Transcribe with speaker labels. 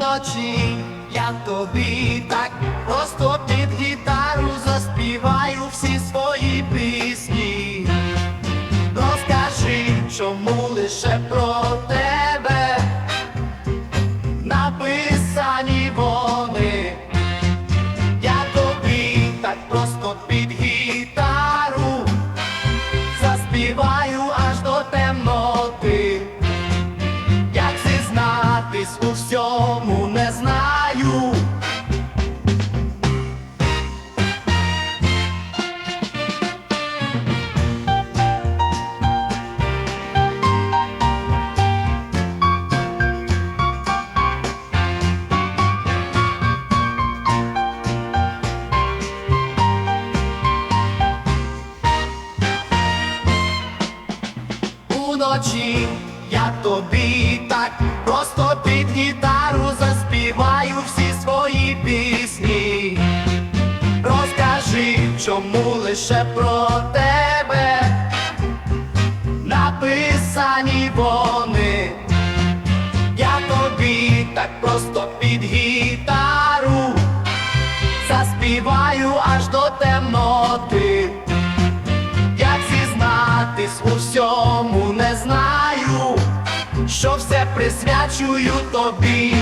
Speaker 1: Уночі я тобі так просто під гітару заспіваю всі свої пісні. Розкажи, чому лише про тебе написані вони. Я тобі так просто під гітару заспіваю аж до темноти. Як у всьому Уночі я тобі так просто під гітару заспіваю всі свої пісні. Розкажи, чому лише про тебе написані вони. Я тобі так просто під гітару зізнатись у всьому не знаю, що все присвячую тобі.